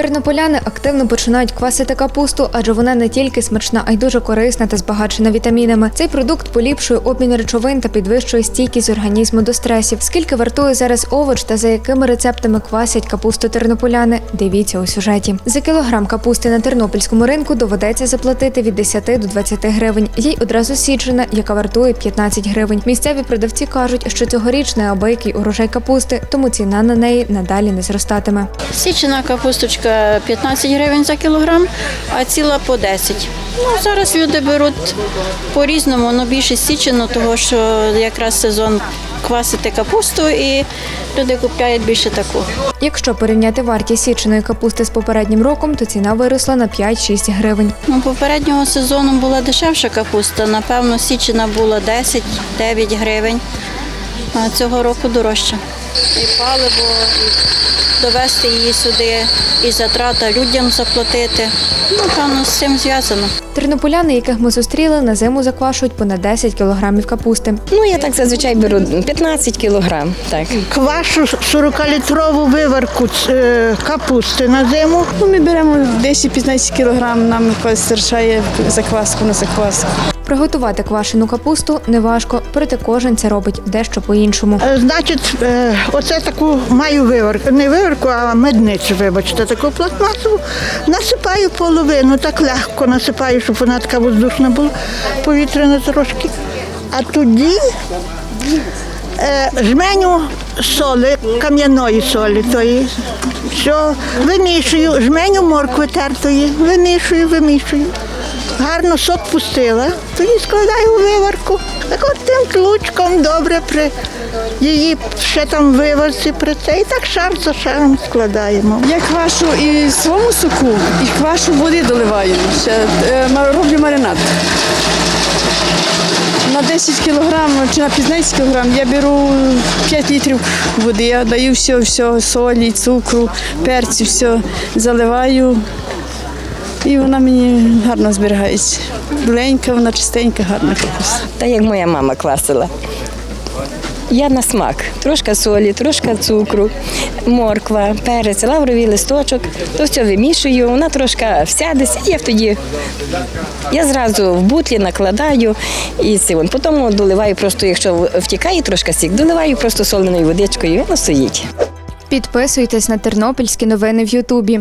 Тернополяни активно починають квасити капусту, адже вона не тільки смачна, а й дуже корисна та збагачена вітамінами. Цей продукт поліпшує обмін речовин та підвищує стійкість організму до стресів. Скільки вартує зараз овоч та за якими рецептами квасять капусту тернополяни? Дивіться у сюжеті. За кілограм капусти на тернопільському ринку доведеться заплатити від 10 до 20 гривень. Їй одразу сіджена, яка вартує 15 гривень. Місцеві продавці кажуть, що цьогоріч неабиякий урожай капусти, тому ціна на неї надалі не зростатиме. Січена капусточка 15 гривень за кілограм, а ціла по 10. Ну, зараз люди беруть по-різному, але більше січену, тому що якраз сезон квасити капусту і люди купляють більше таку. Якщо порівняти вартість січеної капусти з попереднім роком, то ціна виросла на 5-6 гривень. Ну, попереднього сезону була дешевша капуста, напевно, січена була 10-9 гривень, а цього року дорожча. І паливо, і довести її сюди, і затрата людям заплатити. Ну, певно, з цим зв'язано. Тернополяни, яких ми зустріли, на зиму заквашують понад 10 кілограмів капусти. Ну, я так зазвичай беру 15 кілограм. Так. Квашу 40-літрову виварку е, капусти на зиму. Ну, ми беремо 10-15 кілограм, нам вистачає закваску на закваску. Приготувати квашену капусту неважко, проте кожен це робить дещо по-іншому. Е, Значить, е, оце таку маю виварку, не виварку, а медницю, вибачте, таку пластмасову. Насипаю половину, так легко насипаю, щоб вона така воздушна була, повітряна трошки. А тоді е, жменю соли, кам'яної солі тої. Все, вимішую, жменю моркви тертої, вимішую, вимішую. Гарно сок пустила, тоді складаю у виварку. Так от тим тлучком добре при її ще там виварці при це. І так шар за шаром складаємо. Я квашу і своєму соку, і квашу води доливаю. Ще е, роблю маринад. На 10 кілограм чи на 15 кілограм я беру 5 літрів води, я даю все, все, солі, цукру, перцю, все заливаю. І вона мені гарно зберігається. Біленька, вона чистенька, гарна капуста. Та як моя мама квасила. Я на смак. Трошка солі, трошка цукру, морква, перець, лавровий листочок. То все вимішую, вона трошки всядеться, і я тоді я зразу в бутлі накладаю і це вон. Потім доливаю просто, якщо втікає трошки сік, доливаю просто соленою водичкою, і воно стоїть. Підписуйтесь на тернопільські новини в Ютубі.